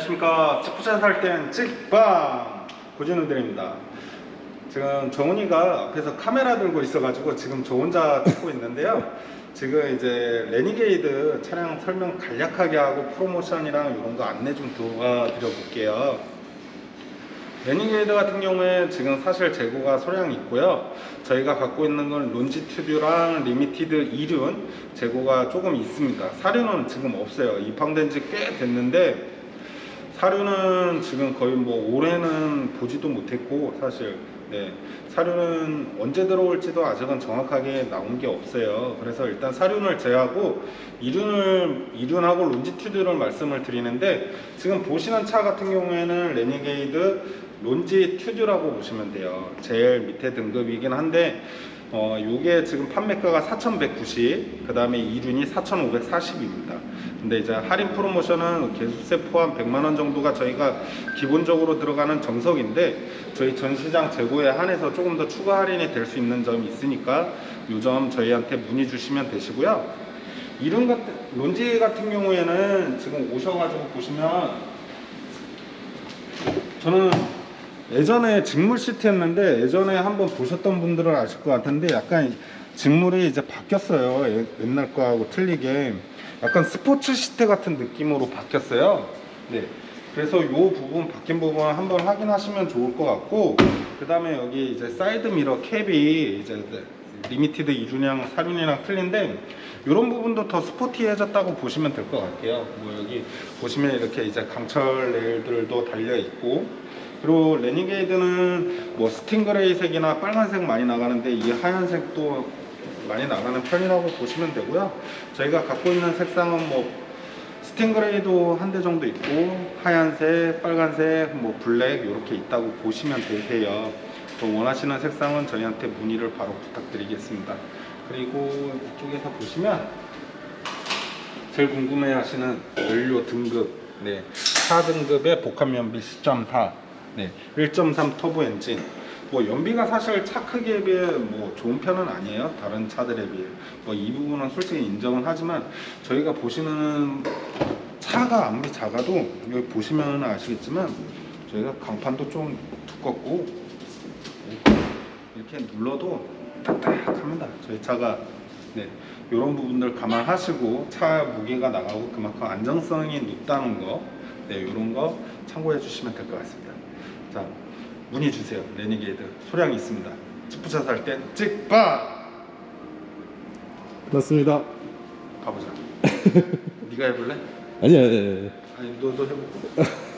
스포츠샷 할땐 찍빵 고진우들입니다. 지금 정훈이가 앞에서 카메라 들고 있어 가지고 지금 저 혼자 찍고 있는데요. 지금 이제 레니게이드 차량 설명 간략하게 하고 프로모션이랑 이런 거 안내 좀 도와드려 볼게요. 레니게이드 같은 경우에 지금 사실 재고가 소량이 있고요. 저희가 갖고 있는 건 론지튜드랑 리미티드 2륜 재고가 조금 있습니다. 사륜은 지금 없어요. 입항된 지 꽤 됐는데 사륜은 지금 거의 뭐 올해는 보지도 못했고 사실 네 사륜은 언제 들어올지도 아직은 정확하게 나온 게 없어요. 그래서 일단 사륜을 제하고 이륜을 이륜하고 론지튜드를 말씀을 드리는데 지금 보시는 차 같은 경우에는 레니게이드 론지튜드라고 보시면 돼요. 제일 밑에 등급이긴 한데 어, 요게 지금 판매가가 4,190, 그 다음에 이륜이 4,540입니다. 근데 이제 할인 프로모션은 개수세 포함 100만원 정도가 저희가 기본적으로 들어가는 정석인데, 저희 전시장 재고에 한해서 조금 더 추가 할인이 될 수 있는 점이 있으니까, 요 점 저희한테 문의 주시면 되시고요. 이륜 같은, 론지 같은 경우에는 지금 오셔가지고 보시면, 저는 예전에 직물 시트였는데 예전에 한번 보셨던 분들은 아실 것 같은데 약간 직물이 이제 바뀌었어요. 예- 옛날 거하고 틀리게 약간 스포츠 시트 같은 느낌으로 바뀌었어요. 네. 그래서 이 부분 바뀐 부분 한번 확인하시면 좋을 것 같고 그 다음에 여기 이제 사이드 미러 캡이 이제 리미티드 이륜이랑 사륜이랑 틀린데 이런 부분도 더 스포티해졌다고 보시면 될 것 같아요. 뭐 여기 보시면 이렇게 이제 강철 레일들도 달려 있고 그리고 레니게이드는 뭐 스팅그레이 색이나 빨간색 많이 나가는데 이 하얀색도 많이 나가는 편이라고 보시면 되고요. 저희가 갖고 있는 색상은 뭐 스팅그레이도 한 대 정도 있고 하얀색, 빨간색, 뭐 블랙 이렇게 있다고 보시면 되세요. 또 원하시는 색상은 저희한테 문의를 바로 부탁드리겠습니다. 그리고 이쪽에서 보시면 제일 궁금해 하시는 연료 등급, 네, 4등급의 복합 연비 10.4, 네, 1.3 터보 엔진. 뭐 연비가 사실 차 크기에 비해 뭐 좋은 편은 아니에요. 다른 차들에 비해. 뭐 이 부분은 솔직히 인정은 하지만 저희가 보시는 차가 아무리 작아도 여기 보시면 아시겠지만 저희가 강판도 좀 두껍고 이렇게 눌러도 딱딱합니다. 저희 차가 네 이런 부분들 감안하시고 차 무게가 나가고 그만큼 안정성이 높다는 거, 네 이런 거 참고해 주시면 될 것 같습니다. 자 문의 주세요. 레니게이드 소량이 있습니다. 스푸차 살 땐 찍바 맞습니다. 가보자. 네가 해볼래? 아니야, 아니야, 아니야. 아니 너도 해볼까?